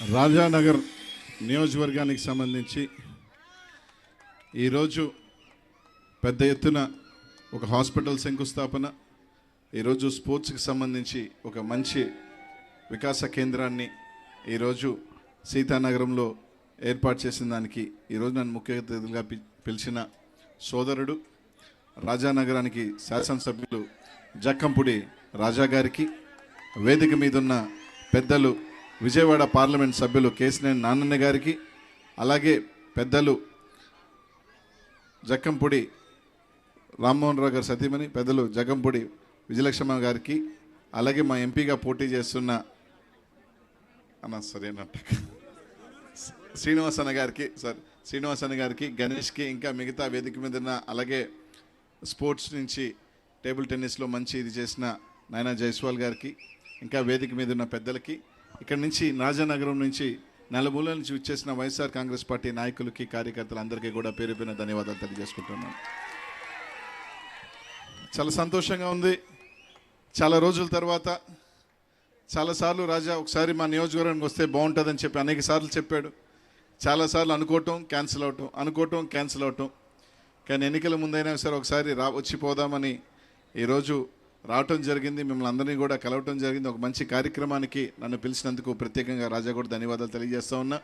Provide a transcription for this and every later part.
రాజానగర్ నియోజకవర్గానికి సంబంధించి ఈరోజు పెద్ద ఎత్తున ఒక హాస్పిటల్ శంకుస్థాపన ఈరోజు స్పోర్ట్స్కి సంబంధించి ఒక మంచి వికాస కేంద్రాన్ని ఈరోజు సీతానగరంలో ఏర్పాటు చేసిన దానికి ఈరోజు నన్ను ముఖ్య అతిథిగా పిలిచిన సోదరుడు రాజానగరానికి శాసనసభ్యులు జక్కంపుడి రాజా గారికి వేదిక మీదున్న పెద్దలు విజయవాడ పార్లమెంట్ సభ్యులు కేసినేని నాన్నన్న గారికి అలాగే పెద్దలు జక్కంపూడి రామ్మోహన్ రావు గారు సతీమణి పెద్దలు జగంపూడి విజయలక్ష్మ గారికి అలాగే మా ఎంపీగా పోటీ చేస్తున్న అన్న సరేనట్ట శ్రీనివాసన్న గారికి సార్ శ్రీనివాసన్న గారికి గణేష్కి ఇంకా మిగతా వేదిక మీద ఉన్న అలాగే స్పోర్ట్స్ నుంచి టేబుల్ టెన్నిస్లో మంచి ఇది చేసిన నాయనా జైస్వాల్ గారికి ఇంకా వేదిక మీద ఉన్న పెద్దలకి ఇక్కడ నుంచి రాజానగరం నుంచి నలుమూల నుంచి వచ్చేసిన వైఎస్ఆర్ కాంగ్రెస్ పార్టీ నాయకులకి కార్యకర్తలందరికీ కూడా పేరు పైన ధన్యవాదాలు తెలియజేసుకుంటున్నాను. చాలా సంతోషంగా ఉంది. చాలా రోజుల తర్వాత చాలాసార్లు రాజా ఒకసారి మా నియోజకవర్గానికి వస్తే బాగుంటుందని చెప్పి అనేక సార్లు చెప్పాడు. చాలాసార్లు అనుకోవటం క్యాన్సిల్ అవటం అనుకోవటం క్యాన్సిల్ అవటం. కానీ ఎన్నికల ముందైనా సరే ఒకసారి రా వచ్చిపోదామని ఈరోజు రావటం జరిగింది మిమ్మల్ని అందరినీ కూడా కలవటం జరిగింది. ఒక మంచి కార్యక్రమానికి నన్ను పిలిచినందుకు ప్రత్యేకంగా రాజా కూడా ధన్యవాదాలు తెలియజేస్తూ ఉన్నా.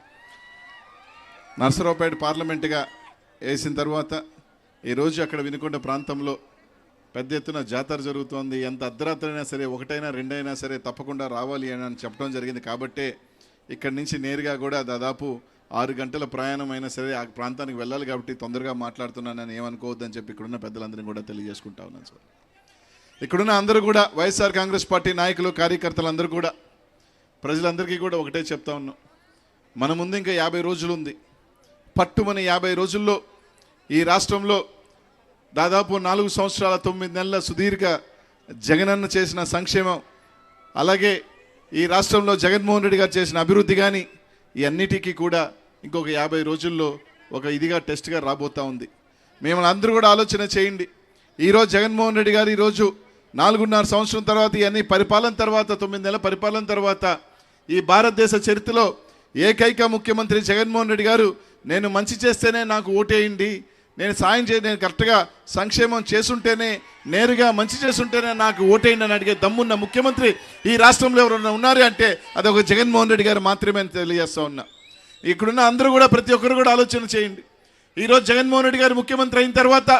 నర్సరావుపేట పార్లమెంటుగా వేసిన తర్వాత ఈరోజు అక్కడ వినుకొండ ప్రాంతంలో పెద్ద ఎత్తున జాతర జరుగుతోంది. ఎంత అర్ధరాత్రైనా సరే ఒకటైనా రెండైనా సరే తప్పకుండా రావాలి అని అని చెప్పడం జరిగింది. కాబట్టే ఇక్కడి నుంచి నేరుగా కూడా దాదాపు ఆరు గంటల ప్రయాణం అయినా సరే ఆ ప్రాంతానికి వెళ్ళాలి కాబట్టి తొందరగా మాట్లాడుతున్నానని ఏమనుకోవద్దని చెప్పి ఇక్కడున్న పెద్దలందరినీ కూడా తెలియజేసుకుంటా ఉన్నాను సార్. ఇక్కడున్న అందరూ కూడా వైఎస్ఆర్ కాంగ్రెస్ పార్టీ నాయకులు కార్యకర్తలు అందరూ కూడా ప్రజలందరికీ కూడా ఒకటే చెప్తా ఉన్నాం. మన ముందు ఇంకా యాభై రోజులు ఉంది. పట్టుమని యాభై రోజుల్లో ఈ రాష్ట్రంలో దాదాపు నాలుగు సంవత్సరాల తొమ్మిది నెలల సుదీర్ఘ జగనన్న చేసిన సంక్షేమం అలాగే ఈ రాష్ట్రంలో జగన్మోహన్ రెడ్డి గారు చేసిన అభివృద్ధి కానీ ఈ అన్నిటికీ కూడా ఇంకొక యాభై రోజుల్లో ఒక ఇదిగా టెస్ట్గా రాబోతా ఉంది. మిమ్మల్ని అందరూ కూడా ఆలోచన చేయండి. ఈరోజు జగన్మోహన్ రెడ్డి గారు ఈరోజు నాలుగున్నర సంవత్సరం తర్వాత ఇవన్నీ పరిపాలన తర్వాత తొమ్మిది నెలల పరిపాలన తర్వాత ఈ భారతదేశ చరిత్రలో ఏకైక ముఖ్యమంత్రి జగన్మోహన్ రెడ్డి గారు నేను మంచి చేస్తేనే నాకు ఓటేయండి నేను సాయం చే నేను కరెక్ట్గా సంక్షేమం చేసుంటేనే నేరుగా మంచి చేసుంటేనే నాకు ఓటేయండి అని అడిగే దమ్మున్న ముఖ్యమంత్రి ఈ రాష్ట్రంలో ఎవరైనా ఉన్నారు అంటే అది ఒక జగన్మోహన్ రెడ్డి గారు మాత్రమే తెలియజేస్తా ఉన్నా. ఇక్కడున్న అందరూ కూడా ప్రతి ఒక్కరు కూడా ఆలోచన చేయండి. ఈరోజు జగన్మోహన్ రెడ్డి గారు ముఖ్యమంత్రి అయిన తర్వాత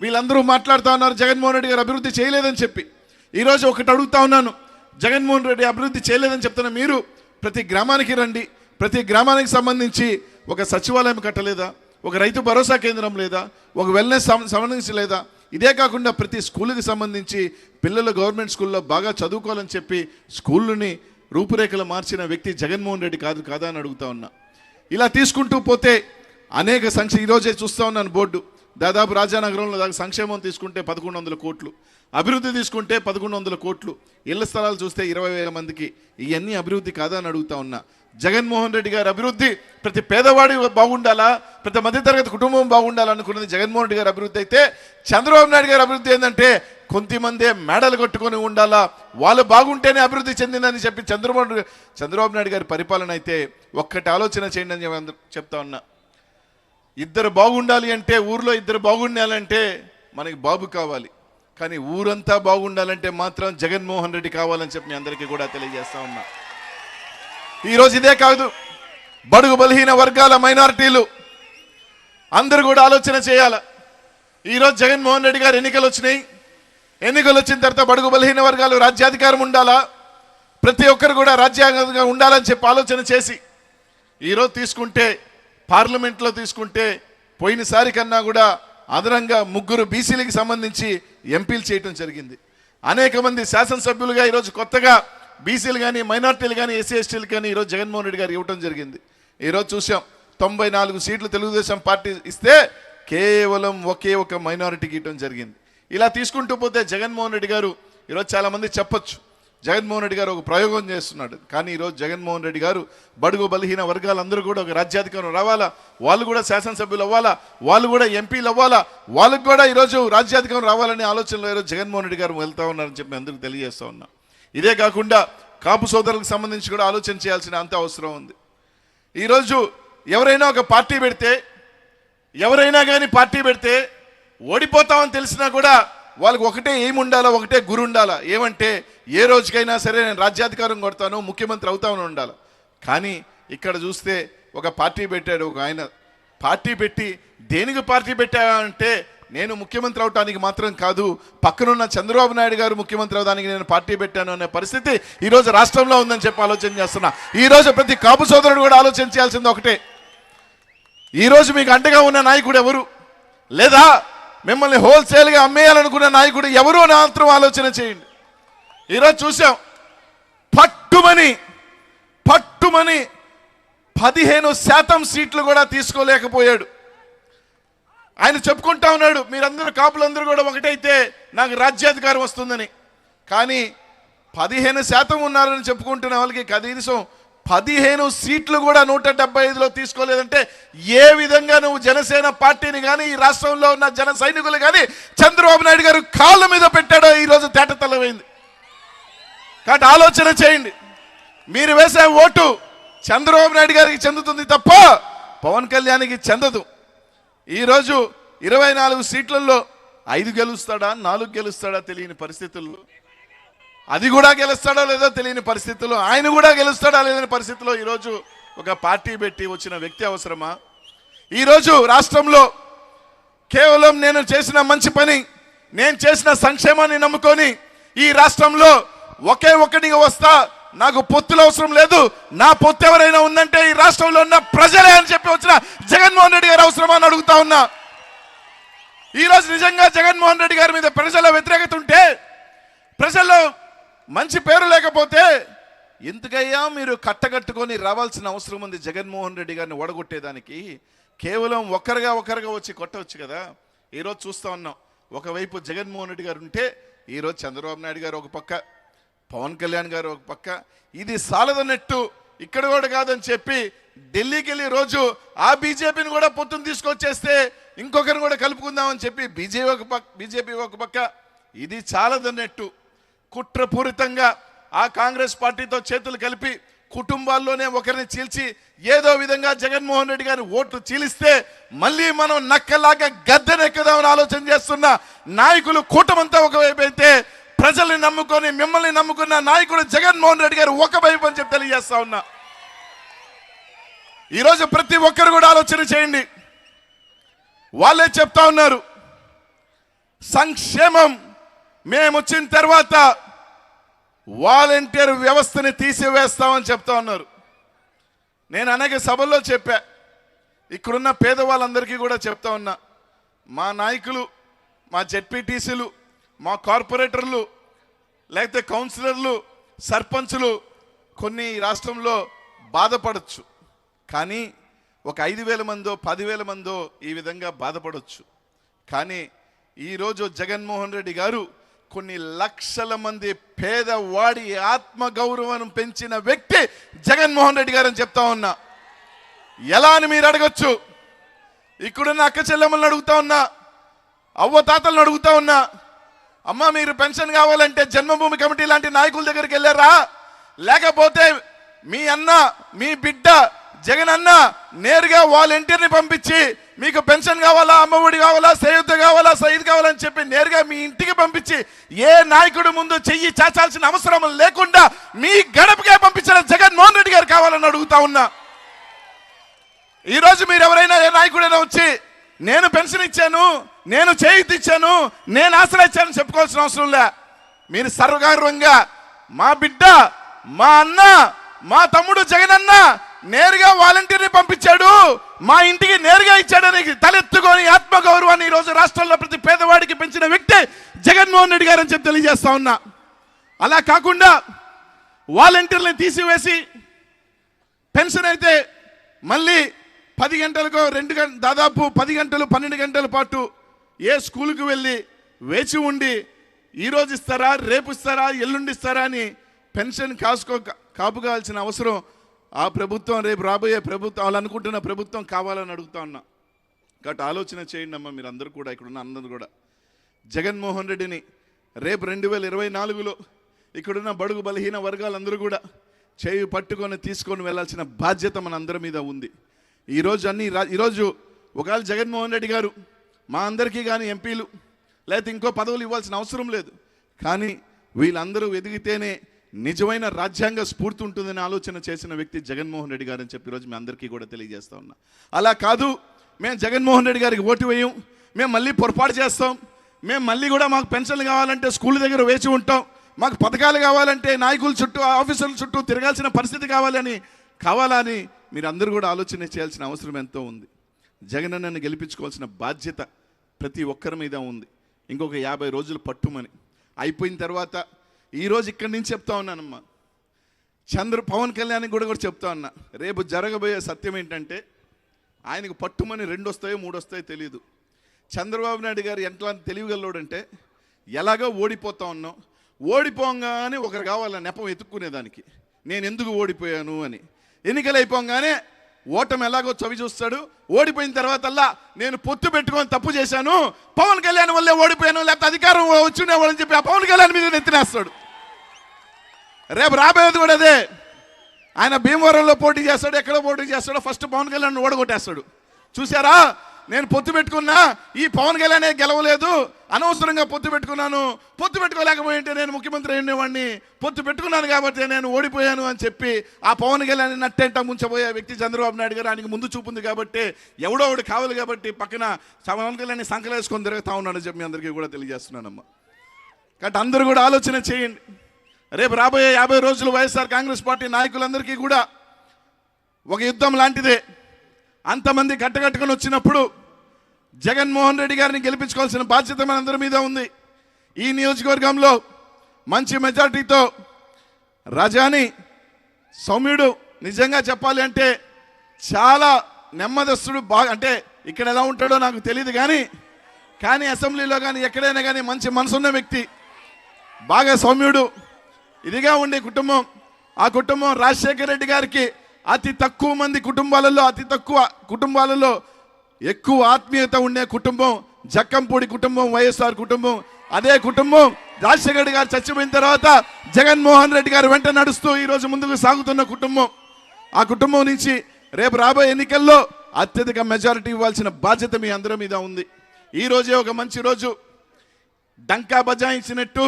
వీళ్ళందరూ మాట్లాడుతూ ఉన్నారు జగన్మోహన్ రెడ్డి గారు అభివృద్ధి చేయలేదని చెప్పి. ఈరోజు ఒకటి అడుగుతా ఉన్నాను జగన్మోహన్ రెడ్డి అభివృద్ధి చేయలేదని చెప్తున్న మీరు ప్రతి గ్రామానికి రండి ప్రతి గ్రామానికి సంబంధించి ఒక సచివాలయం కట్టలేదా ఒక రైతు భరోసా కేంద్రం లేదా ఒక వెల్నెస్ సం- సంబంధించి లేదా ఇదే కాకుండా ప్రతి స్కూల్కి సంబంధించి పిల్లలు గవర్నమెంట్ స్కూల్లో బాగా చదువుకోవాలని చెప్పి స్కూళ్ళని రూపురేఖలు మార్చిన వ్యక్తి జగన్మోహన్ రెడ్డి కాదు కాదా అని అడుగుతా ఉన్నా. ఇలా తీసుకుంటూ పోతే అనేక సంక్ష ఈరోజే చూస్తూ ఉన్నాను బోర్డు. దాదాపు రాజానగరంలో దాకా సంక్షేమం తీసుకుంటే పదకొండు వందల కోట్లు అభివృద్ధి తీసుకుంటే పదకొండు వందల కోట్లు. ఇళ్ళ స్థలాలు చూస్తే ఇరవై వేల మందికి ఇవన్నీ అభివృద్ధి కాదా అని అడుగుతా ఉన్నా. జగన్మోహన్ రెడ్డి గారి అభివృద్ధి ప్రతి పేదవాడి బాగుండాలా? ప్రతి మధ్యతరగతి కుటుంబం బాగుండాలనుకున్నది జగన్మోహన్ రెడ్డి గారి అభివృద్ధి అయితే చంద్రబాబు నాయుడు గారి అభివృద్ధి ఏంటంటే కొంతమందే మేడలు కట్టుకొని ఉండాలా? వాళ్ళు బాగుంటేనే అభివృద్ధి చెందిందని చెప్పి చంద్రబాబు చంద్రబాబు నాయుడు గారి పరిపాలన అయితే ఒక్కటి ఆలోచన చేయండి అని అందరూ చెప్తా ఉన్నా. ఇద్దరు బాగుండాలి అంటే ఊర్లో ఇద్దరు బాగుండాలంటే మనకి బాబు కావాలి. కానీ ఊరంతా బాగుండాలంటే మాత్రం జగన్మోహన్ రెడ్డి కావాలని చెప్పి మీ అందరికీ కూడా తెలియజేస్తా ఉన్నా. ఈరోజు ఇదే కాదు బడుగు బలహీన వర్గాల మైనారిటీలు అందరూ కూడా ఆలోచన చేయాల. ఈరోజు జగన్మోహన్ రెడ్డి గారు ఎన్నికలు వచ్చినాయి. ఎన్నికలు వచ్చిన తర్వాత బడుగు బలహీన వర్గాలు రాజ్యాధికారం ఉండాలా? ప్రతి ఒక్కరు కూడా రాజ్యాంగంగా ఉండాలని చెప్పి ఆలోచన చేసి ఈరోజు తీసుకుంటే పార్లమెంట్లో తీసుకుంటే పోయినసారి కన్నా కూడా అదనంగా ముగ్గురు బీసీలకు సంబంధించి ఎంపీలు చేయటం జరిగింది. అనేక మంది శాసనసభ్యులుగా ఈరోజు కొత్తగా బీసీలు కానీ మైనార్టీలు కానీ ఎస్సీ ఎస్టీలు కానీ ఈరోజు జగన్మోహన్ రెడ్డి గారు ఇవ్వటం జరిగింది. ఈరోజు చూసాం తొంభై నాలుగు సీట్లు తెలుగుదేశం పార్టీ ఇస్తే కేవలం ఒకే ఒక మైనారిటీకి ఇవ్వటం జరిగింది. ఇలా తీసుకుంటూ పోతే జగన్మోహన్ రెడ్డి గారు ఈరోజు చాలామంది చెప్పొచ్చు. జగన్మోహన్ రెడ్డి గారు ఒక ప్రయోగం చేస్తున్నాడు. కానీ ఈరోజు జగన్మోహన్ రెడ్డి గారు బడుగు బలహీన వర్గాలందరూ కూడా ఒక రాజ్యాధికారం రావాలా? వాళ్ళు కూడా శాసనసభ్యులు అవ్వాలా? వాళ్ళు కూడా ఎంపీలు అవ్వాలా? వాళ్ళకు కూడా ఈరోజు రాజ్యాధికారం రావాలనే ఆలోచనలో ఈరోజు జగన్మోహన్ రెడ్డి గారు వెళ్తా ఉన్నారని చెప్పి అందరికీ తెలియజేస్తూ ఉన్నా. ఇదే కాకుండా కాపు సోదరులకు సంబంధించి కూడా ఆలోచన చేయాల్సిన అంత అవసరం ఉంది. ఈరోజు ఎవరైనా ఒక పార్టీ పెడితే ఎవరైనా కానీ పార్టీ పెడితే ఓడిపోతామని తెలిసినా కూడా వాళ్ళకి ఒకటే ఏమి ఉండాలా ఒకటే గురు ఉండాలా ఏమంటే ఏ రోజుకైనా సరే నేను రాజ్యాధికారం కొడతాను ముఖ్యమంత్రి అవుతామని ఉండాలి? కానీ ఇక్కడ చూస్తే ఒక పార్టీ పెట్టాడు ఒక ఆయన పార్టీ పెట్టి దేనికి పార్టీ పెట్టాడంటే నేను ముఖ్యమంత్రి అవటానికి మాత్రం కాదు పక్కనున్న చంద్రబాబు నాయుడు గారు ముఖ్యమంత్రి అవడానికి నేను పార్టీ పెట్టాను అనే పరిస్థితి ఈరోజు రాష్ట్రంలో ఉందని చెప్పి ఆలోచన చేస్తున్నా. ఈరోజు ప్రతి కాపు సోదరుడు కూడా ఆలోచన చేయాల్సింది ఒకటే ఈరోజు మీకు అండగా ఉన్న నాయకుడు ఎవరు? లేదా మిమ్మల్ని హోల్సేల్గా అమ్మేయాలనుకున్న నాయకుడు ఎవరు అని మాత్రం ఆలోచన చేయండి. ఈరోజు చూసాం పట్టుమని పట్టుమని పదిహేను శాతం సీట్లు కూడా తీసుకోలేకపోయాడు. ఆయన చెప్పుకుంటా ఉన్నాడు మీరందరూ కాపులందరూ కూడా ఒకటైతే నాకు రాజ్యాధికారం వస్తుందని. కానీ పదిహేను శాతం ఉన్నారని చెప్పుకుంటున్న వాళ్ళకి కనీసం పదిహేను సీట్లు కూడా నూట డెబ్బై ఐదులో తీసుకోలేదంటే ఏ విధంగా నువ్వు జనసేన పార్టీని కానీ ఈ రాష్ట్రంలో ఉన్న జన సైనికులు కానీ చంద్రబాబు నాయుడు గారు కాళ్ళ మీద పెట్టాడో ఈరోజు తేటతెల్లమైంది. కాబట్టి ఆలోచన చేయండి. మీరు వేసే ఓటు చంద్రబాబు నాయుడు గారికి చెందుతుంది తప్ప పవన్ కళ్యాణ్కి చెందదు. ఈరోజు ఇరవై నాలుగు సీట్లలో ఐదు గెలుస్తాడా నాలుగు గెలుస్తాడా తెలియని పరిస్థితుల్లో అది కూడా గెలుస్తాడో లేదో తెలియని పరిస్థితుల్లో ఆయన కూడా గెలుస్తాడా లేదని పరిస్థితిలో ఈరోజు ఒక పార్టీ పెట్టి వచ్చిన వ్యక్తి అవసరమా? ఈరోజు రాష్ట్రంలో కేవలం నేను చేసిన మంచి పని నేను చేసిన సంక్షేమాన్ని నమ్ముకొని ఈ రాష్ట్రంలో ఒకే ఒక్కడిగా వస్తా నాకు పొత్తులు అవసరం లేదు నా పొత్తు ఎవరైనా ఉందంటే ఈ రాష్ట్రంలో ఉన్న ప్రజలే అని చెప్పి వచ్చిన జగన్మోహన్ రెడ్డి గారు అవసరమా అని అడుగుతా ఉన్నా. ఈరోజు నిజంగా జగన్మోహన్ రెడ్డి గారి మీద ప్రజల వ్యతిరేకత ఉంటే ప్రజల్లో మంచి పేరు లేకపోతే ఎందుకయ్యా మీరు కట్టగట్టుకొని రావాల్సిన అవసరం ఉంది? జగన్మోహన్ రెడ్డి గారిని ఓడగొట్టేదానికి కేవలం ఒకరుగా ఒకరుగా వచ్చి కొట్టవచ్చు కదా? ఈరోజు చూస్తా ఉన్నాం. ఒకవైపు జగన్మోహన్ రెడ్డి గారు ఉంటే ఈరోజు చంద్రబాబు నాయుడు గారు ఒక పక్క పవన్ కళ్యాణ్ గారు ఒక పక్క. ఇది సాలదన్నట్టు ఇక్కడ కూడా కాదని చెప్పి ఢిల్లీకి వెళ్ళి రోజు ఆ బీజేపీని కూడా పొత్తును తీసుకొచ్చేస్తే ఇంకొకరిని కూడా కలుపుకుందామని చెప్పి బీజేపీ ఒక పక్క బీజేపీ ఒక పక్క. ఇది చాలదన్నట్టు. కుట్రపూరితంగా ఆ కాంగ్రెస్ పార్టీతో చేతులు కలిపి కుటుంబాల్లోనే ఒకరిని చీల్చి ఏదో విధంగా జగన్మోహన్ రెడ్డి గారి ఓట్లు చీలిస్తే మళ్ళీ మనం నక్కలాగా గద్దెనెక్కదామని ఆలోచన చేస్తున్న నాయకులు కూటమంతా ఒకవైపు అయితే ప్రజల్ని నమ్ముకొని మిమ్మల్ని నమ్ముకున్న నాయకుడు జగన్మోహన్ రెడ్డి గారు ఒకవైపు అని చెప్పి తెలియజేస్తా ఉన్నా. ఈరోజు ప్రతి ఒక్కరు కూడా ఆలోచన చేయండి. వాళ్ళే చెప్తా ఉన్నారు సంక్షేమం మేము వచ్చిన తర్వాత వాలంటీర్ వ్యవస్థని తీసివేస్తామని చెప్తా ఉన్నారు. నేను అనేక సభల్లో చెప్పా. ఇక్కడున్న పేదవాళ్ళందరికీ కూడా చెప్తా ఉన్నా. మా నాయకులు మా జెడ్పీటీసీలు మా కార్పొరేటర్లు లేకపోతే కౌన్సిలర్లు సర్పంచులు కొన్ని రాష్ట్రంలో బాధపడచ్చు. కానీ ఒక ఐదు వేల మందో పదివేల మందో ఈ విధంగా బాధపడవచ్చు కానీ ఈరోజు జగన్మోహన్ రెడ్డి గారు కొన్ని లక్షల మంది పేదవాడి ఆత్మగౌరవం పెంచిన వ్యక్తి జగన్మోహన్ రెడ్డి గారు అని చెప్తా ఉన్నా. ఎలా అని మీరు అడగచ్చు? ఇక్కడున్న అక్క చెల్లెమ్మలను అడుగుతా ఉన్నా అవ్వ తాతలను అడుగుతా ఉన్నా అమ్మ మీరు పెన్షన్ కావాలంటే జన్మభూమి కమిటీ లాంటి నాయకుల దగ్గరికి వెళ్ళారా? లేకపోతే మీ అన్న మీ బిడ్డ జగన్ అన్న నేరుగా వాలంటీర్ని పంపించి మీకు పెన్షన్ కావాలా అమ్మఒడి కావాలా సయుద్ధ కావాలా సయిద్ కావాలని చెప్పి నేరుగా మీ ఇంటికి పంపించి ఏ నాయకుడు ముందు చెయ్యి చాచాల్సిన అవసరం లేకుండా మీ గడపకే పంపించిన జగన్మోహన్ రెడ్డి గారు కావాలని అడుగుతా ఉన్నా. ఈరోజు మీరు ఎవరైనా ఏ నాయకుడైనా వచ్చి నేను పెన్షన్ ఇచ్చాను నేను చేయుతి ఇచ్చాను నేను ఆసరా ఇచ్చాను చెప్పుకోవాల్సిన అవసరం లే. మీరు సర్వగౌరవంగా మా బిడ్డ మా అన్న మా తమ్ముడు జగన్ అన్న నేరుగా వాలంటీర్ని పంపించాడు. మా ఇంటికి నేరుగా ఇచ్చాడని తలెత్తుకొని ఆత్మగౌరవాన్ని ఈరోజు రాష్ట్రంలో ప్రతి పేదవాడికి పెంచిన వ్యక్తే జగన్మోహన్ రెడ్డి గారు అని చెప్పి తెలియజేస్తా ఉన్నా. అలా కాకుండా వాలంటీర్ని తీసివేసి పెన్షన్ అయితే మళ్ళీ పది గంటలకు రెండు గంట దాదాపు పది గంటలు పన్నెండు గంటల పాటు ఏ స్కూల్కి వెళ్ళి వేచి ఉండి ఈరోజు ఇస్తారా రేపు ఇస్తారా ఎల్లుండి ఇస్తారా అని పెన్షన్ కాసుకో కాపు కావాల్సిన అవసరం ఆ ప్రభుత్వం రేపు రాబోయే ప్రభుత్వం వాళ్ళు అనుకుంటున్న ప్రభుత్వం కావాలని అడుగుతా ఉన్నా. కాబట్టి ఆలోచన చేయండి అమ్మ మీరు అందరూ కూడా ఇక్కడున్న అందరూ కూడా. జగన్మోహన్ రెడ్డిని రేపు రెండు వేల ఇరవై నాలుగులో ఇక్కడున్న బడుగు బలహీన వర్గాలందరూ కూడా చేయి పట్టుకొని తీసుకొని వెళ్ళాల్సిన బాధ్యత మన అందరి మీద ఉంది. ఈరోజు అన్ని రా- ఈరోజు ఒకవేళ జగన్మోహన్ రెడ్డి గారు మా అందరికీ కానీ ఎంపీలు లేకపోతే ఇంకో పదవులు ఇవ్వాల్సిన అవసరం లేదు. కానీ వీళ్ళందరూ ఎదిగితేనే నిజమైన రాజ్యాంగ స్ఫూర్తి ఉంటుందని ఆలోచన చేసిన వ్యక్తి జగన్మోహన్ రెడ్డి గారు అని చెప్పి ఈరోజు మీ అందరికీ కూడా తెలియజేస్తా ఉన్నా. అలా కాదు మేము జగన్మోహన్ రెడ్డి గారికి ఓటు వేయం మేము మళ్ళీ పొరపాటు చేస్తాం మేము మళ్ళీ కూడా మాకు పెన్షన్లు కావాలంటే స్కూల్ దగ్గర వేచి ఉంటాం మాకు పథకాలు కావాలంటే నాయకుల చుట్టూ ఆఫీసర్ల చుట్టూ తిరగాల్సిన పరిస్థితి కావాలని కావాలని మీరు అందరూ కూడా ఆలోచన చేయాల్సిన అవసరం ఎంతో ఉంది. జగనన్నను గెలిపించుకోవాల్సిన బాధ్యత ప్రతి ఒక్కరి మీద ఉంది. ఇంకొక యాభై రోజులు పట్టుమని. అయిపోయిన తర్వాత ఈరోజు ఇక్కడి నుంచి చెప్తా ఉన్నానమ్మా. చంద్ర పవన్ కళ్యాణ్ కూడా కూడా చెప్తా ఉన్నా. రేపు జరగబోయే సత్యం ఏంటంటే ఆయనకు పట్టుమని రెండు వస్తాయో మూడు వస్తాయో తెలియదు చంద్రబాబు నాయుడు గారు ఎట్లా తెలియగలడంటే ఎలాగో ఓడిపోతా ఉన్నాం. ఓడిపోగానే ఒకరు కావాల నెపం ఎత్తుక్కునేదానికి. నేను ఎందుకు ఓడిపోయాను అని. ఎన్నికలు అయిపోగానే ఓటమి ఎలాగో చవి చూస్తాడు ఓడిపోయిన తర్వాతల్లా నేను పొత్తు పెట్టుకొని తప్పు చేశాను పవన్ కళ్యాణ్ వల్లే ఓడిపోయాను లేకపోతే అధికారం వచ్చిండేవాళ్ళని చెప్పి ఆ పవన్ కళ్యాణ్ మీద నెత్తినేస్తాడు. రేపు రాబోయేది కూడా అదే. ఆయన భీమవరంలో పోటీ చేస్తాడు ఎక్కడ పోటీ చేస్తాడో ఫస్ట్ పవన్ కళ్యాణ్ ఓడగొట్టేస్తాడు. చూసారా నేను పొత్తు పెట్టుకున్నా ఈ పవన్ కళ్యాణే గెలవలేదు అనవసరంగా పొత్తు పెట్టుకున్నాను. పొత్తు పెట్టుకోలేకపోయింటే నేను ముఖ్యమంత్రి అయినవాడిని పొత్తు పెట్టుకున్నాను కాబట్టి నేను ఓడిపోయాను అని చెప్పి ఆ పవన్ కళ్యాణ్ నట్టేంట ముంచబోయే వ్యక్తి చంద్రబాబు నాయుడు గారు ఆయనకి ముందు చూపుంది కాబట్టి ఎవడో ఒకటి కావాలి కాబట్టి పక్కన పవన్ కళ్యాణ్ సంకలేసుకొని తిరుగుతా ఉన్నాను చెప్పి అందరికీ కూడా తెలియజేస్తున్నానమ్మా. కాబట్టి అందరూ కూడా ఆలోచన చేయండి. రేపు రాబోయే యాభై రోజులు వైఎస్ఆర్ కాంగ్రెస్ పార్టీ నాయకులందరికీ కూడా ఒక యుద్ధం లాంటిదే. అంతమంది కట్టకట్టుకొని వచ్చినప్పుడు జగన్మోహన్ రెడ్డి గారిని గెలిపించుకోవాల్సిన బాధ్యత మనందరి మీద ఉంది. ఈ నియోజకవర్గంలో మంచి మెజార్టీతో రజాని సౌమ్యుడు నిజంగా చెప్పాలి అంటే చాలా నెమ్మదస్తుడు బాగా అంటే ఇక్కడ ఎలా ఉంటాడో నాకు తెలియదు కానీ కానీ అసెంబ్లీలో కానీ ఎక్కడైనా కానీ మంచి మనసున్న వ్యక్తి బాగా సౌమ్యుడు. ఇదిగా ఉండే కుటుంబం. ఆ కుటుంబం రాజశేఖర రెడ్డి గారికి అతి తక్కువ మంది కుటుంబాలలో అతి తక్కువ కుటుంబాలలో ఎక్కువ ఆత్మీయత ఉండే కుటుంబం జక్కంపూడి కుటుంబం వైఎస్ఆర్ కుటుంబం. అదే కుటుంబం రాజశేఖర్ గారు చచ్చిపోయిన తర్వాత జగన్మోహన్ రెడ్డి గారు వెంట నడుస్తూ ఈరోజు ముందుకు సాగుతున్న కుటుంబం. ఆ కుటుంబం నుంచి రేపు రాబోయే ఎన్నికల్లో అత్యధిక మెజారిటీ ఇవ్వాల్సిన బాధ్యత మీ అందరి మీద ఉంది. ఈ రోజే ఒక మంచి రోజు. డంకా బజాయించినట్టు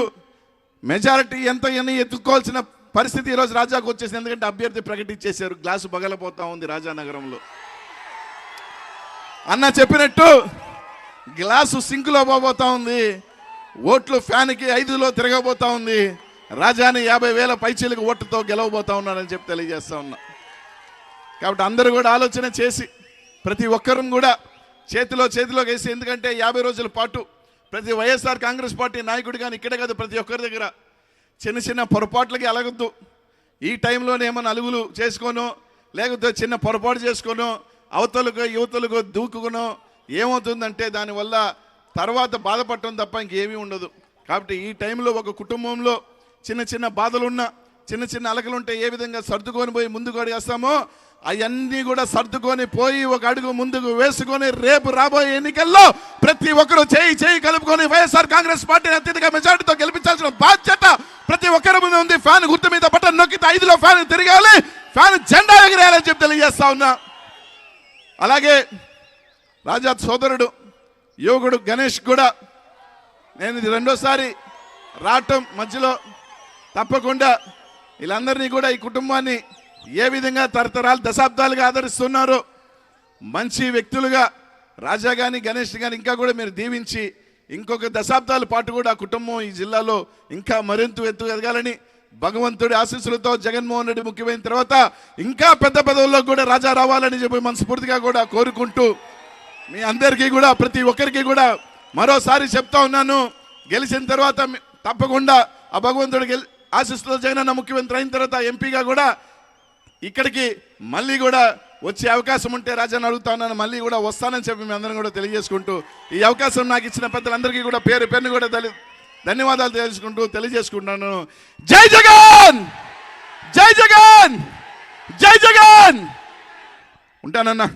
మెజారిటీ ఎంత అని ఎత్తుకోవాల్సిన పరిస్థితి ఈరోజు రాజాకు వచ్చేసింది. ఎందుకంటే అభ్యర్థి ప్రకటించేశారు. గ్లాసు పగలపోతా ఉంది రాజానగరంలో. అన్న చెప్పినట్టు గ్లాసు సింకులో పోబోతా ఉంది. ఓట్లు ఫ్యాన్కి ఐదులో తిరగబోతా ఉంది. రాజాని యాభై వేల పైచీలకు ఓటుతో గెలవబోతా ఉన్నాడని చెప్పి తెలియజేస్తా ఉన్నా. కాబట్టి అందరూ కూడా ఆలోచన చేసి ప్రతి ఒక్కరూ కూడా చేతిలో చేతిలో వేసి ఎందుకంటే యాభై రోజుల పాటు ప్రతి వైఎస్ఆర్ కాంగ్రెస్ పార్టీ నాయకుడు కానీ ఇక్కడే కాదు ప్రతి ఒక్కరి దగ్గర చిన్న చిన్న పొరపాట్లకి అలగద్దు. ఈ టైంలోనే ఏమైనా అలుగులు చేసుకోను లేకపోతే చిన్న పొరపాటు చేసుకోను అవతలకు యువతలకు దూకుకును. ఏమవుతుందంటే దానివల్ల తర్వాత బాధపడటం తప్ప ఇంకేమీ ఉండదు. కాబట్టి ఈ టైంలో ఒక కుటుంబంలో చిన్న చిన్న బాధలున్నా చిన్న చిన్న అలకలుంటే ఏ విధంగా సర్దుకొని పోయి ముందుకు అడిగేస్తామో అవన్నీ కూడా సర్దుకొని పోయి ఒక అడుగు ముందుకు వేసుకొని రేపు రాబోయే ఎన్నికల్లో ప్రతి ఒక్కరు చేయి చేయి కలుపుకొని వైఎస్ఆర్ కాంగ్రెస్ పార్టీని అత్యధిక మెజార్టీతో గెలిపించాల్సిన బాధ్యత ప్రతి ఒక్కరి ముందు ఉంది. ఫ్యాన్ గుర్తు మీద బటన్ నొక్కితే ఐదులో ఫ్యాన్ తిరగాలి. ఫ్యాన్ జెండా ఎగిరేయాలని చెప్పి తెలియజేస్తా ఉన్నా. అలాగే రాజా సోదరుడు యువకుడు గణేష్ కూడా నేను ఇది రెండోసారి రావటం మధ్యలో తప్పకుండా వీళ్ళందరినీ కూడా ఈ కుటుంబాన్ని ఏ విధంగా తరతరాలు దశాబ్దాలుగా ఆదరిస్తున్నారు? మంచి వ్యక్తులుగా రాజా కానీ గణేష్ కానీ ఇంకా కూడా మీరు దీవించి ఇంకొక దశాబ్దాల పాటు కూడా ఆ కుటుంబం ఈ జిల్లాలో ఇంకా మరింత ఎత్తు ఎదగాలని భగవంతుడి ఆశీస్సులతో జగన్మోహన్ రెడ్డి ముఖ్యమైన తర్వాత ఇంకా పెద్ద పదవుల్లో కూడా రాజా రావాలని చెప్పి మనస్ఫూర్తిగా కూడా కోరుకుంటూ మీ అందరికీ కూడా ప్రతి ఒక్కరికి కూడా మరోసారి చెప్తా ఉన్నాను. గెలిచిన తర్వాత తప్పకుండా ఆ భగవంతుడు గెలి ఆశిస్తున్న జగనన్న ముఖ్యమంత్రి అయిన తర్వాత ఎంపీగా కూడా ఇక్కడికి మళ్ళీ కూడా వచ్చే అవకాశం ఉంటే రాజాని అడుగుతా ఉన్నాను. మళ్ళీ కూడా వస్తానని చెప్పి మీ అందరం కూడా తెలియజేసుకుంటూ ఈ అవకాశం నాకు ఇచ్చిన పెద్దలందరికీ కూడా పేరు పేరుని కూడా తెలి ధన్యవాదాలు తెలుసుకుంటూ తెలియజేసుకుంటాను జై జగన్! జై జగన్! జై జగన్! ఉంటానన్నా.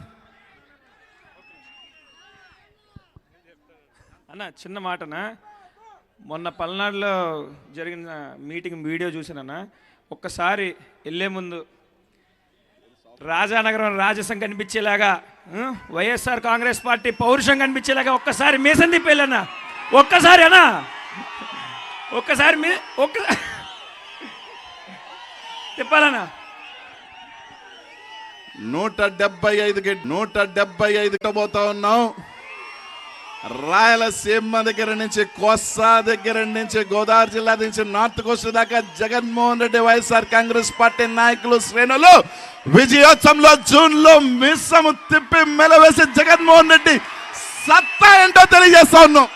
అన్న చిన్న మాటనా? మొన్న పల్నాడులో జరిగిన మీటింగ్ వీడియో చూసానన్నా ఒక్కసారి వెళ్ళే ముందు రాజానగరం రాజసం కనిపించేలాగా వైఎస్ఆర్ కాంగ్రెస్ పార్టీ పౌరుషం కనిపించేలాగా ఒక్కసారి మీసం తిప్పేళ్ళన్నా ఒక్కసారి అన్నా. ఒక్కసారి మీ ఒక్క తిప్పాలన్నా నూట డెబ్బై ఐదుకి నూట డెబ్బై ఐదు పోతా ఉన్నాం. రాయలసీమ దగ్గర నుంచి కోస్తా దగ్గర నుంచి గోదావరి జిల్లా నుంచి నార్త్ కోస్ట్ దాకా Jaganmohan Reddy YSR Congress party నాయకులు శ్రేణులు. విజయోత్సవంలో జూన్లో మిస్సము తిప్పి మెలవేసి జగన్మోహన్ రెడ్డి సత్తా ఏంటో తెలియజేస్తా ఉన్నాం.